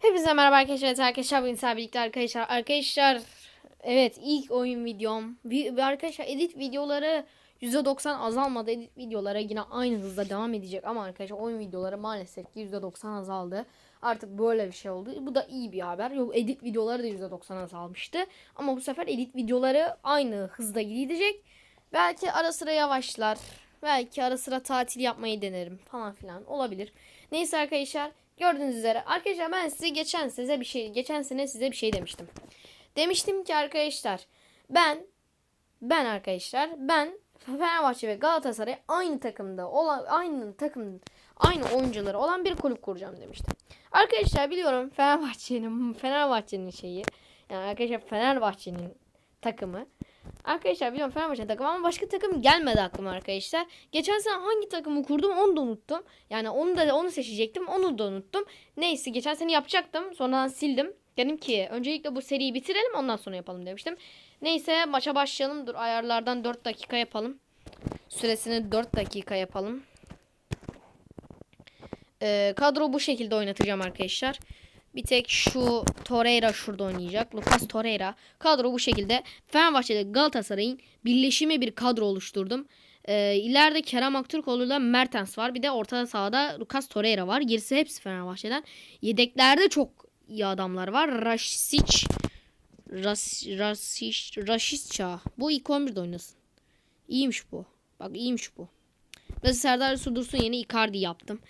Hepinize merhaba arkadaşlar. Evet arkadaşlar bugün birlikte arkadaşlar. Arkadaşlar evet ilk oyun videom. Arkadaşlar edit videoları %90 azalmadı. Edit videolara yine aynı hızda devam edecek. Ama arkadaşlar oyun videoları maalesef ki %90 azaldı. Artık böyle bir şey oldu. Bu da iyi bir haber. Yok edit videoları da %90 azalmıştı. Ama bu sefer edit videoları aynı hızda gidecek. Belki ara sıra yavaşlar. Belki ara sıra tatil yapmayı denerim falan filan olabilir. Neyse arkadaşlar gördüğünüz üzere arkadaşlar ben size geçen size bir şey geçen sene size bir şey demiştim. Demiştim ki arkadaşlar ben ben arkadaşlar ben Fenerbahçe ve Galatasaray aynı takımda olan aynı takım aynı oyuncuları olan bir kulüp kuracağım demiştim. Arkadaşlar biliyorum Fenerbahçe'nin Fenerbahçe'nin şeyi yani arkadaşlar Fenerbahçe'nin takımı Arkadaşlar biliyorum Fenerbahçe takım ama başka takım gelmedi aklıma arkadaşlar. Geçen sene hangi takımı kurdum onu da unuttum. Yani onu da onu seçecektim onu da unuttum. Neyse geçen sene yapacaktım sonradan sildim. Dedim ki öncelikle bu seriyi bitirelim ondan sonra yapalım demiştim. Neyse maça başlayalım. Dur ayarlardan 4 dakika yapalım. Süresini 4 dakika yapalım. Ee, kadro bu şekilde oynatacağım arkadaşlar. Bir tek şu Torreira şurada oynayacak. Lucas Torreira. Kadro bu şekilde. Fenerbahçe'de Galatasaray'ın birleşimi bir kadro oluşturdum. Ee, ileride Kerem Aktürkoğlu ile Mertens var. Bir de orta sahada Lucas Torreira var. Gerisi hepsi Fenerbahçe'den. Yedeklerde çok iyi adamlar var. Rasic Ras, Rasic. Bu ilk 11'de oynasın. İyiymiş bu. Bak iyiymiş bu. Ve Serdar Sudursun yeni Icardi yaptım.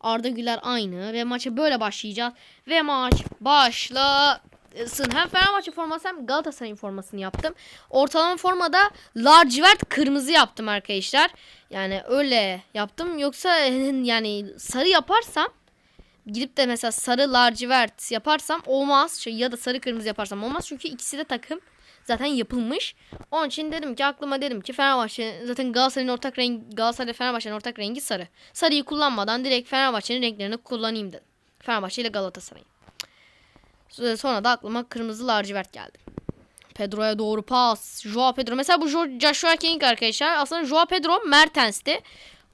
Arda Güler aynı ve maça böyle başlayacağız. Ve maç başlasın. Hem Fenerbahçe forması hem Galatasaray formasını yaptım. Ortalama formada lacivert kırmızı yaptım arkadaşlar. Yani öyle yaptım. Yoksa yani sarı yaparsam gidip de mesela sarı lacivert yaparsam olmaz. Şey, ya da sarı kırmızı yaparsam olmaz. Çünkü ikisi de takım zaten yapılmış. Onun için dedim ki aklıma dedim ki Fenerbahçe zaten Galatasaray'ın ortak rengi Galatasaray Fenerbahçe'nin ortak rengi sarı. Sarıyı kullanmadan direkt Fenerbahçe'nin renklerini kullanayım dedim. Fenerbahçe ile Galatasaray. Sonra da aklıma kırmızı lacivert geldi. Pedro'ya doğru pas. Joao Pedro. Mesela bu Joshua King arkadaşlar. Aslında Joao Pedro Mertens'ti.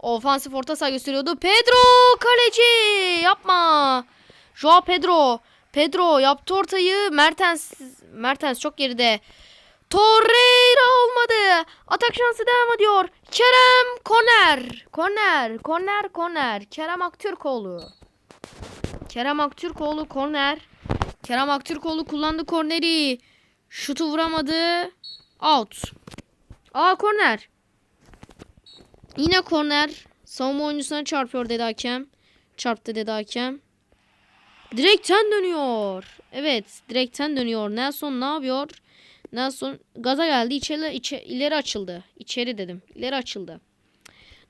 Ofansif orta saha gösteriyordu. Pedro kaleci yapma. Joao Pedro. Pedro yaptı ortayı. Mertens Mertens çok geride. Torreira olmadı. Atak şansı devam ediyor. Kerem Koner. Koner. Koner Koner. Kerem Aktürkoğlu. Kerem Aktürkoğlu korner. Kerem Aktürkoğlu kullandı korneri. Şutu vuramadı. Out. Aa korner. Yine korner. Savunma oyuncusuna çarpıyor dedi hakem. Çarptı dedi hakem. Direkten dönüyor. Evet direkten dönüyor. Nelson ne yapıyor? Nelson gaza geldi. İçeri, içe, ileri açıldı. İçeri dedim. İleri açıldı.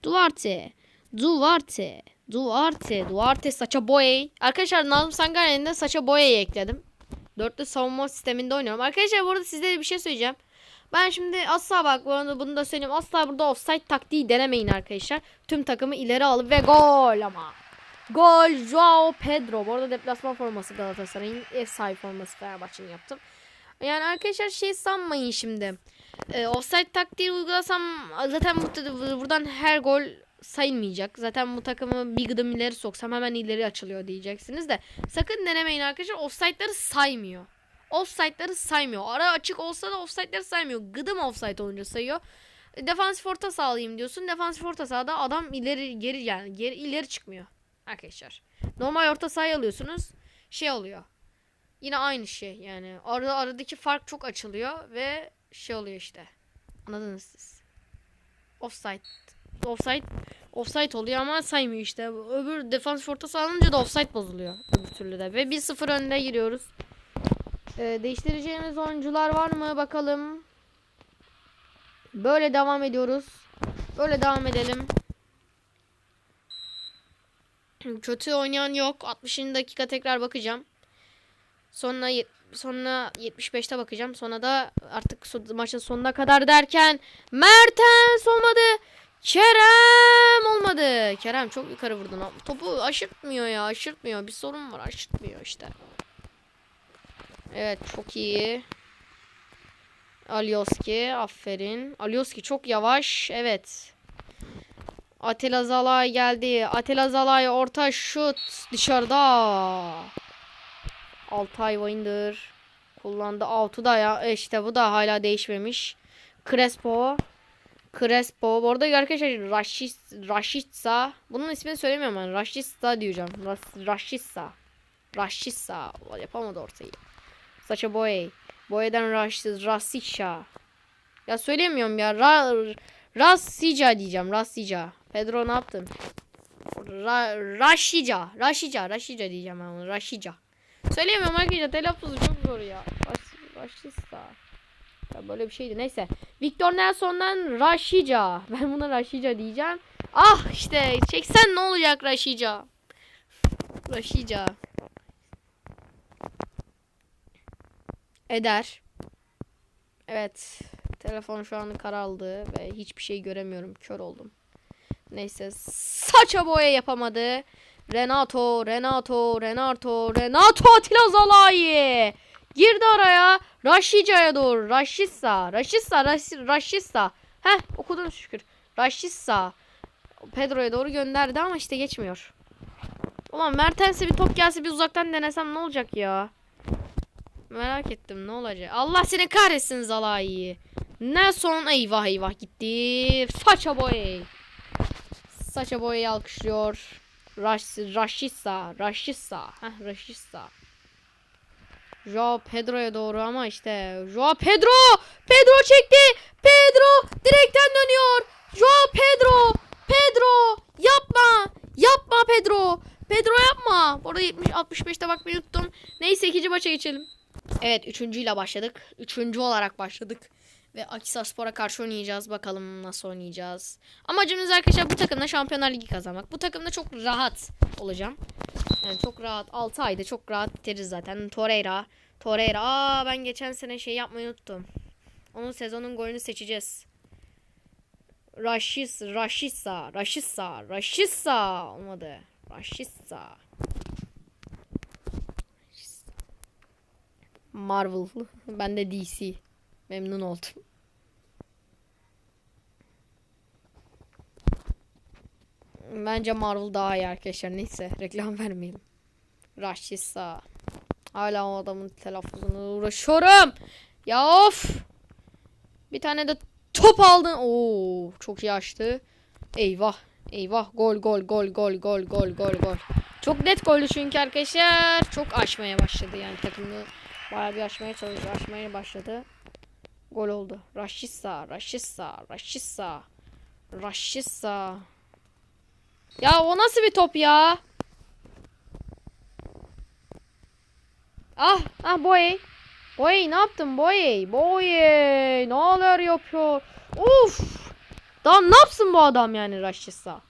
Duarte. Duarte. Duarte. Duarte saça boyayı. Arkadaşlar Nazım Sangare'nin de saça boyayı ekledim. Dörtlü savunma sisteminde oynuyorum. Arkadaşlar bu arada sizlere bir şey söyleyeceğim. Ben şimdi asla bak bunu, bunu da söyleyeyim. Asla burada offside taktiği denemeyin arkadaşlar. Tüm takımı ileri alıp ve gol ama. Gol Joao Pedro. Bu arada deplasman forması Galatasaray'ın ev sahibi forması Fenerbahçe'nin yaptım. Yani arkadaşlar şey sanmayın şimdi. E, offside taktiği uygulasam zaten bu, buradan her gol sayılmayacak. Zaten bu takımı bir gıdım ileri soksam hemen ileri açılıyor diyeceksiniz de. Sakın denemeyin arkadaşlar. Offside'ları saymıyor. Offside'ları saymıyor. Ara açık olsa da offside'ları saymıyor. Gıdım offside olunca sayıyor. Defansif orta sağlayayım diyorsun. Defansif orta sahada adam ileri geri yani geri ileri çıkmıyor. Arkadaşlar. Normal orta sahaya alıyorsunuz. Şey oluyor. Yine aynı şey yani. Arada aradaki fark çok açılıyor ve şey oluyor işte. Anladınız siz. Offside. Offside offside oluyor ama saymıyor işte. Öbür defans orta sağlanınca da offside bozuluyor. Öbür türlü de. Ve 1-0 önde giriyoruz. Ee, değiştireceğimiz oyuncular var mı bakalım. Böyle devam ediyoruz. Böyle devam edelim. Kötü oynayan yok. 60. dakika tekrar bakacağım. Sonra sonra 75'te bakacağım. Sonra da artık maçın sonuna kadar derken Mertens olmadı. Kerem olmadı. Kerem çok yukarı vurdun. Topu aşırtmıyor ya. Aşırtmıyor. Bir sorun var. Aşırtmıyor işte. Evet çok iyi. Alioski aferin. Alioski çok yavaş. Evet. Atilla Zalay geldi. Atilla Zalay orta şut dışarıda. Altay Winder kullandı. Altı da ya e, işte bu da hala değişmemiş. Crespo. Crespo. Bu arada arkadaşlar Rashis, Rashitsa. Bunun ismini söylemiyorum ben. Rashitsa diyeceğim. Ras- Rashitsa. Rashitsa. Ulan Yapamadı ortayı. Saça Boy. Boy'dan Rash, Rasisha. Ya söylemiyorum ya. Ra, Rasija diyeceğim. Rasija. Pedro ne yaptın? Ra, Raşica. Raşica. Raşica diyeceğim ben onu. Raşica. Söyleyemiyorum arkadaşlar. Telaffuzu çok zor ya. Raş, Raşista. Ya böyle bir şeydi. Neyse. Victor Nelson'dan Raşica. Ben buna Raşica diyeceğim. Ah işte. Çeksen ne olacak Raşica? Raşica. Eder. Evet. Telefon şu an karaldı ve hiçbir şey göremiyorum. Kör oldum. Neyse. Saça boya yapamadı. Renato, Renato, Renato, Renato Atilla Zalai. Girdi araya. Raşica'ya doğru. Raşissa, Raşissa, Raş- Raşissa. Heh okudum şükür. Raşissa. Pedro'ya doğru gönderdi ama işte geçmiyor. Ulan Mertens'e bir top gelse bir uzaktan denesem ne olacak ya? Merak ettim ne olacak. Allah seni kahretsin Zalai. Nelson eyvah eyvah gitti. Saça boy. Saça boyayı alkışlıyor. Raş, Raşissa. Raşissa. Heh Raşissa. Joao Pedro'ya doğru ama işte. Joao Pedro. Pedro çekti. Pedro direkten dönüyor. Joao Pedro. Pedro. Yapma. Yapma Pedro. Pedro yapma. Bu arada 70, 65'te bakmayı unuttum. Neyse ikinci maça geçelim. Evet üçüncüyle başladık. Üçüncü olarak başladık. Ve Akhisarspor'a karşı oynayacağız. Bakalım nasıl oynayacağız. Amacımız arkadaşlar bu takımda Şampiyonlar Ligi kazanmak. Bu takımda çok rahat olacağım. Yani çok rahat. 6 ayda çok rahat biteriz zaten. Torreira. Torreira. Aa ben geçen sene şey yapmayı unuttum. Onun sezonun golünü seçeceğiz. Rashis, Rashissa, Rashissa, Rashissa olmadı. Rashissa. Marvel. Ben de DC. Memnun oldum. Bence Marvel daha iyi arkadaşlar. Neyse reklam vermeyelim. Rashisa. Hala o adamın telaffuzunu uğraşıyorum. Ya of. Bir tane de top aldın. Oo, çok iyi açtı. Eyvah. Eyvah. Gol gol gol gol gol gol gol gol. Çok net goldü çünkü arkadaşlar. Çok açmaya başladı yani takımı. Bayağı bir açmaya çalıştı. Açmaya başladı. Gol oldu. Raşissa, Raşissa, Raşissa. Raşissa. Ya o nasıl bir top ya? Ah, ah boy. Boy ne yaptın boy? Boy ne alır yapıyor? Uf. Daha ne yapsın bu adam yani Raşissa?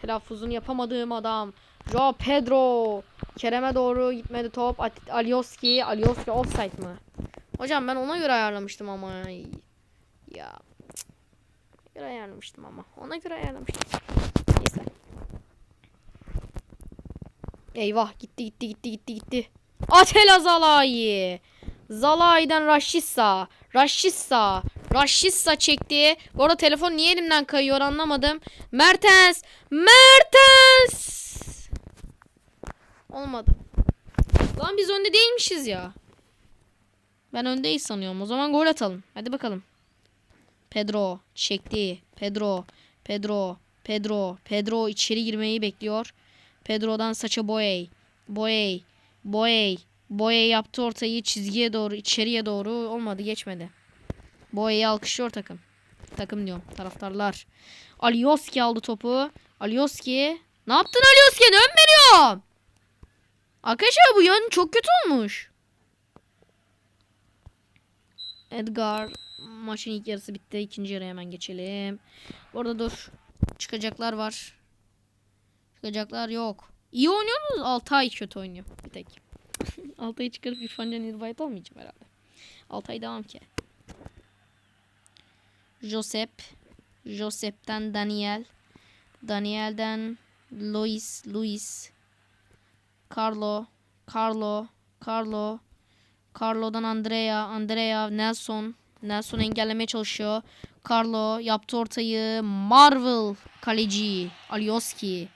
Telaffuzunu yapamadığım adam. Joao Pedro. Kerem'e doğru gitmedi top. Alioski. Alioski offside mı? Hocam ben ona göre ayarlamıştım ama. Ya. Göre ayarlamıştım ama. Ona göre ayarlamıştım. Neyse. Eyvah gitti gitti gitti gitti gitti. Atela Zalai. Zalai'den Raşissa. Raşissa. Raşissa çekti. Bu arada telefon niye elimden kayıyor anlamadım. Mertens. Mertens. Olmadı. Lan biz önde değilmişiz ya. Ben öndeyiz sanıyorum. O zaman gol atalım. Hadi bakalım. Pedro çekti. Pedro. Pedro. Pedro. Pedro içeri girmeyi bekliyor. Pedro'dan saça Boyey. Boyey. Boyey. Boyey yaptı ortayı çizgiye doğru, içeriye doğru olmadı, geçmedi. Boyey'i alkışlıyor takım. Takım diyorum. Taraftarlar. Alioski aldı topu. Alioski. Ne yaptın Alioski? Dön veriyorum. Arkadaşlar bu yön çok kötü olmuş. Edgar maçın ilk yarısı bitti. İkinci yarıya hemen geçelim. Bu arada dur. Çıkacaklar var. Çıkacaklar yok. İyi oynuyor musunuz? Altay kötü oynuyor. Bir tek. Altay'ı çıkarıp İrfan Can invite olmayacağım herhalde. Altay devam ki. Josep. Josep'ten Daniel. Daniel'den Luis. Luis. Carlo. Carlo. Carlo. Carlo'dan Andrea. Andrea. Nelson. Nelson engellemeye çalışıyor. Carlo yaptı ortayı. Marvel kaleci. Alioski.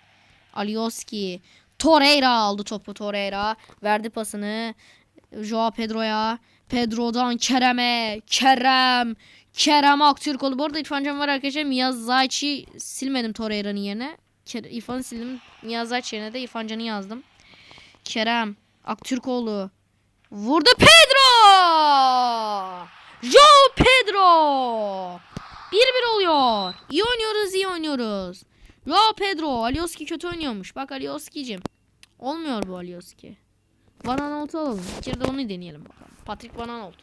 Alioski. Torreira aldı topu Torreira. Verdi pasını. Joao Pedro'ya. Pedro'dan Kerem'e. Kerem. Kerem Aktürkoğlu. Bu arada İrfan Can var arkadaşlar. Miyazachi silmedim Torreira'nın yerine. İrfan'ı sildim. Miyazachi yerine de İrfan Can'ı yazdım. Kerem. Aktürkoğlu. Vurdu Pedro. Joao Pedro. 1-1 oluyor. İyi oynuyoruz iyi oynuyoruz. Joao Pedro. Alioski kötü oynuyormuş. Bak Alioski'cim. Olmuyor bu Alioski. Van Aanholt'u alalım. Bir onu deneyelim bakalım. Patrick Van Aanholt.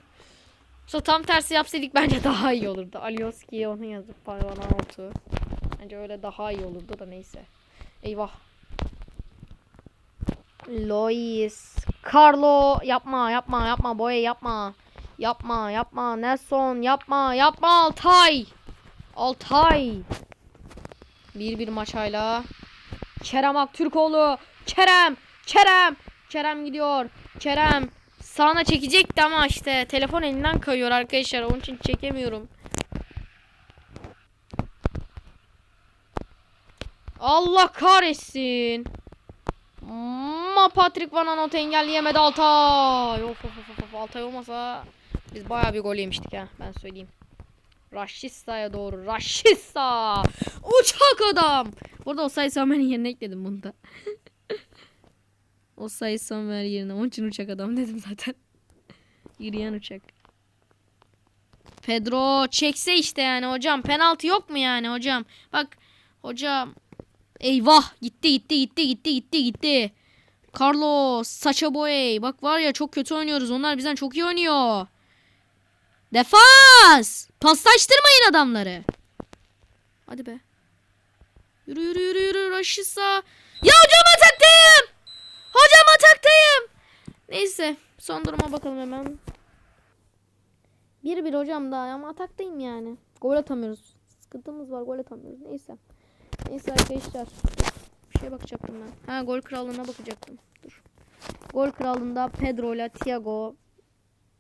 So tam tersi yapsaydık bence daha iyi olurdu. Alioski'ye onu yazıp Van Aanholt'u. Bence öyle daha iyi olurdu da neyse. Eyvah. Lois. Carlo. Yapma yapma yapma. Boye yapma. Yapma yapma. Nelson yapma yapma. Altay. Altay. Bir bir maç hala. Kerem Aktürkoğlu. Kerem. Kerem. Kerem gidiyor. Kerem. Sağına çekecekti ama işte telefon elinden kayıyor arkadaşlar. Onun için çekemiyorum. Allah kahretsin. Ma Patrick Van Aanholt engelleyemedi Altay. Of of of of Altay olmasa biz bayağı bir gol yemiştik ha ben söyleyeyim. Raşista'ya doğru. Raşista. Uçak adam. Burada Osay Samer'in yerine ekledim bunu da. Osay Samer yerine. Onun için uçak adam dedim zaten. Yürüyen uçak. Pedro çekse işte yani hocam. Penaltı yok mu yani hocam? Bak hocam. Eyvah gitti gitti gitti gitti gitti gitti. Carlos, Sacha Boey. Bak var ya çok kötü oynuyoruz. Onlar bizden çok iyi oynuyor. Defans! Paslaştırmayın adamları. Hadi be. Yürü yürü yürü yürü Raşisa. Ya hocam ataktayım. Hocam ataktayım. Neyse son duruma bakalım hemen. 1-1 hocam daha ama ataktayım yani. Gol atamıyoruz. Sıkıntımız var gol atamıyoruz. Neyse. Neyse arkadaşlar. Bir şeye bakacaktım ben. Ha gol krallığına bakacaktım. Dur. Gol krallığında Pedro ile Thiago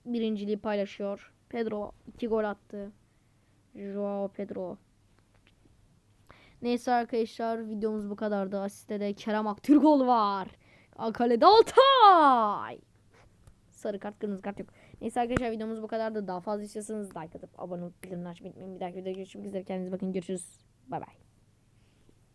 birinciliği paylaşıyor. Pedro 2 gol attı. Joao Pedro. Neyse arkadaşlar videomuz bu kadardı. Asiste de Kerem Aktürkoğlu var. Kalede Altay. Sarı kart kırmızı kart yok. Neyse arkadaşlar videomuz bu kadardı. Daha fazla istiyorsanız like atıp abone olup bildirimleri açmayı unutmayın. Bir dahaki videoda görüşmek üzere. Kendinize bakın. Görüşürüz. Bay bay.